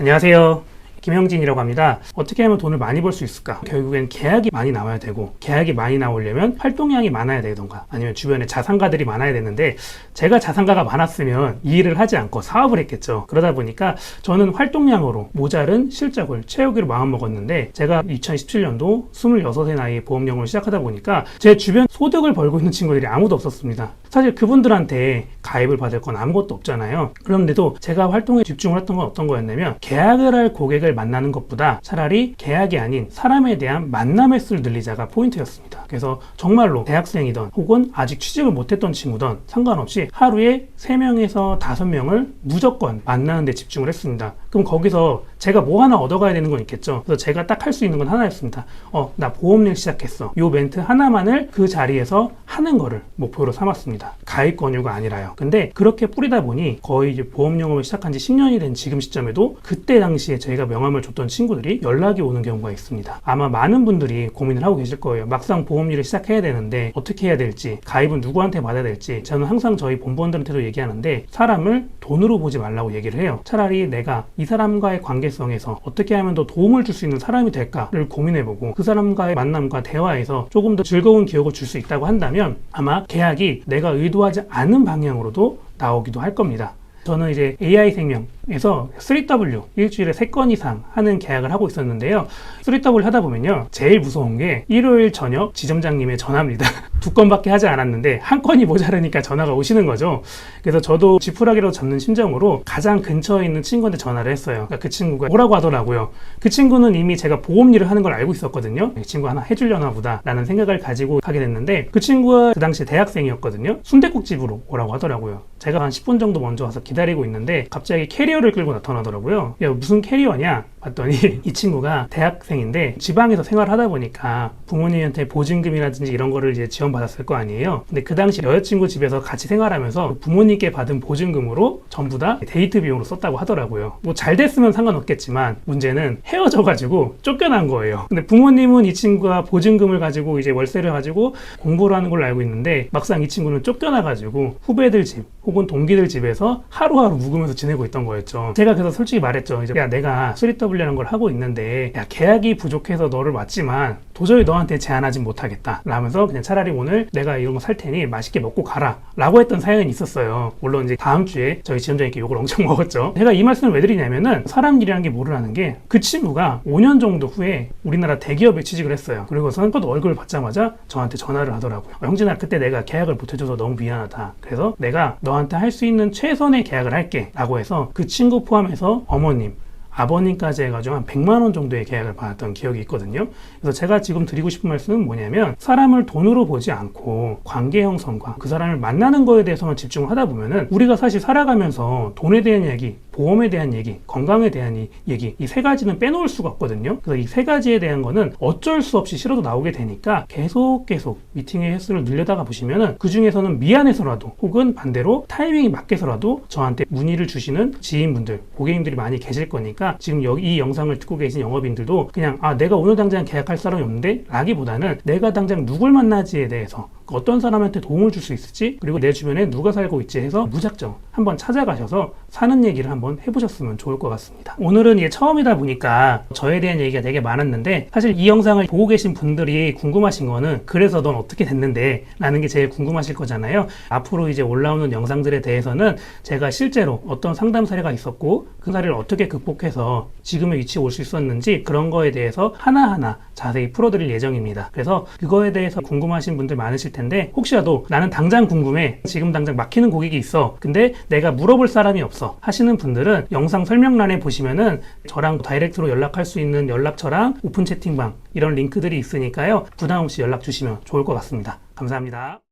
안녕하세요. 김형진이라고 합니다. 어떻게 하면 돈을 많이 벌 수 있을까? 결국엔 계약이 많이 나와야 되고, 계약이 많이 나오려면 활동량이 많아야 되던가, 아니면 주변에 자산가들이 많아야 되는데, 제가 자산가가 많았으면 이 일을 하지 않고 사업을 했겠죠. 그러다 보니까 저는 활동량으로 모자른 실적을 채우기로 마음먹었는데, 제가 2017년도 26의 나이에 보험 영업을 시작하다 보니까, 제 주변 소득을 벌고 있는 친구들이 아무도 없었습니다. 사실 그분들한테 가입을 받을 건 아무것도 없잖아요. 그런데도 제가 활동에 집중을 했던 건 어떤 거였냐면 계약을 할 고객을 만나는 것보다 차라리 계약이 아닌 사람에 대한 만남의 수를 늘리자가 포인트였습니다. 그래서 정말로 대학생이던 혹은 아직 취직을 못했던 친구든 상관없이 하루에 3명에서 5명을 무조건 만나는 데 집중을 했습니다. 그럼 거기서 제가 뭐 하나 얻어가야 되는 건 있겠죠. 그래서 제가 딱 할 수 있는 건 하나였습니다. 어, 나 보험일 시작했어. 요 멘트 하나만을 그 자리에서 하는 거를 목표로 삼았습니다. 가입 권유가 아니라요. 근데 그렇게 뿌리다 보니 거의 이제 보험 영업을 시작한 지 10년이 된 지금 시점에도 그때 당시에 저희가 명함을 줬던 친구들이 연락이 오는 경우가 있습니다. 아마 많은 분들이 고민을 하고 계실 거예요. 막상 보험 일을 시작해야 되는데 어떻게 해야 될지, 가입은 누구한테 받아야 될지 저는 항상 저희 본부원들한테도 얘기하는데 사람을 돈으로 보지 말라고 얘기를 해요. 차라리 내가 이 사람과의 관계성에서 어떻게 하면 더 도움을 줄 수 있는 사람이 될까를 고민해보고 그 사람과의 만남과 대화에서 조금 더 즐거운 기억을 줄 수 있다고 한다면 아마 계약이 내가 의도 하지 않은 방향으로도 나오기도 할 겁니다. 저는 이제 AI 생명에서 3W 일주일에 3건 이상 하는 계약을 하고 있었는데요. 3W 하다 보면요. 제일 무서운 게 일요일 저녁 지점장님의 전화입니다. 두 건밖에 하지 않았는데 한 건이 모자르니까 전화가 오시는 거죠. 그래서 저도 지푸라기로 잡는 심정으로 가장 근처에 있는 친구한테 전화를 했어요. 그러니까 그 친구가 뭐라고 하더라고요. 그 친구는 이미 제가 보험 일을 하는 걸 알고 있었거든요. 이 친구 하나 해주려나 보다 라는 생각을 가지고 하게 됐는데 그 친구가 그 당시에 대학생이었거든요. 순대국집으로 오라고 하더라고요. 제가 한 10분 정도 먼저 와서 기다리고 있는데 갑자기 캐리어를 끌고 나타나더라고요. 야 무슨 캐리어냐? 봤더니 이 친구가 대학생인데 지방에서 생활을 하다 보니까 부모님한테 보증금이라든지 이런 거를 이제 지원받았을 거 아니에요. 근데 그 당시 여자친구 집에서 같이 생활하면서 부모님께 받은 보증금으로 전부 다 데이트 비용으로 썼다고 하더라고요. 뭐 잘 됐으면 상관없겠지만 문제는 헤어져가지고 쫓겨난 거예요. 근데 부모님은 이 친구가 보증금을 가지고 이제 월세를 가지고 공부를 하는 걸로 알고 있는데 막상 이 친구는 쫓겨나가지고 후배들 집 혹은 동기들 집에서 하루하루 묵으면서 지내고 있던 거였죠. 제가 그래서 솔직히 말했죠. 이제 야 내가 3W라는 걸 하고 있는데 야 계약이 부족해서 너를 왔지만 도저히 너한테 제안하진 못하겠다. 라면서 그냥 차라리 오늘 내가 이런 거 살 테니 맛있게 먹고 가라. 라고 했던 사연이 있었어요. 물론 이제 다음 주에 저희 지점장님께 욕을 엄청 먹었죠. 제가 이 말씀을 왜 드리냐면은 사람 일이라는 게 뭐라는 게 그 친구가 5년 정도 후에 우리나라 대기업에 취직을 했어요. 그리고선 첫 월급을 받자마자 저한테 전화를 하더라고요. 어, 형진아 그때 내가 계약을 못해줘서 너무 미안하다. 그래서 내가 너한테 할 수 있는 최선의 계약을 할게. 라고 해서 그 친구 포함해서 어머님, 아버님까지 해가지고 한 100만 원 정도의 계약을 받았던 기억이 있거든요. 그래서 제가 지금 드리고 싶은 말씀은 뭐냐면 사람을 돈으로 보지 않고 관계 형성과 그 사람을 만나는 거에 대해서만 집중을 하다 보면은 우리가 사실 살아가면서 돈에 대한 얘기, 보험에 대한 얘기, 건강에 대한 이 얘기 이 세 가지는 빼놓을 수가 없거든요. 그래서 이 세 가지에 대한 거는 어쩔 수 없이 싫어도 나오게 되니까 계속 계속 미팅의 횟수를 늘려다가 보시면은 그 중에서는 미안해서라도 혹은 반대로 타이밍이 맞게서라도 저한테 문의를 주시는 지인분들, 고객님들이 많이 계실 거니까 지금 여기 이 영상을 듣고 계신 영업인들도 그냥 아 내가 오늘 당장 계약할 사람이 없는데 라기보다는 내가 당장 누굴 만나지에 대해서 어떤 사람한테 도움을 줄 수 있을지 그리고 내 주변에 누가 살고 있지 해서 무작정 한번 찾아가셔서 사는 얘기를 한번 해보셨으면 좋을 것 같습니다. 오늘은 이게 처음이다 보니까 저에 대한 얘기가 되게 많았는데 사실 이 영상을 보고 계신 분들이 궁금하신 거는 그래서 넌 어떻게 됐는데 라는 게 제일 궁금하실 거잖아요. 앞으로 이제 올라오는 영상들에 대해서는 제가 실제로 어떤 상담 사례가 있었고 그 사례를 어떻게 극복해서 지금의 위치에 올 수 있었는지 그런 거에 대해서 하나하나 자세히 풀어드릴 예정입니다. 그래서 그거에 대해서 궁금하신 분들 많으실 텐데 혹시라도 나는 당장 궁금해 지금 당장 막히는 고객이 있어 근데 내가 물어볼 사람이 없어 하시는 분들은 영상 설명란에 보시면은 저랑 다이렉트로 연락할 수 있는 연락처랑 오픈 채팅방 이런 링크들이 있으니까요 부담 없이 연락 주시면 좋을 것 같습니다. 감사합니다.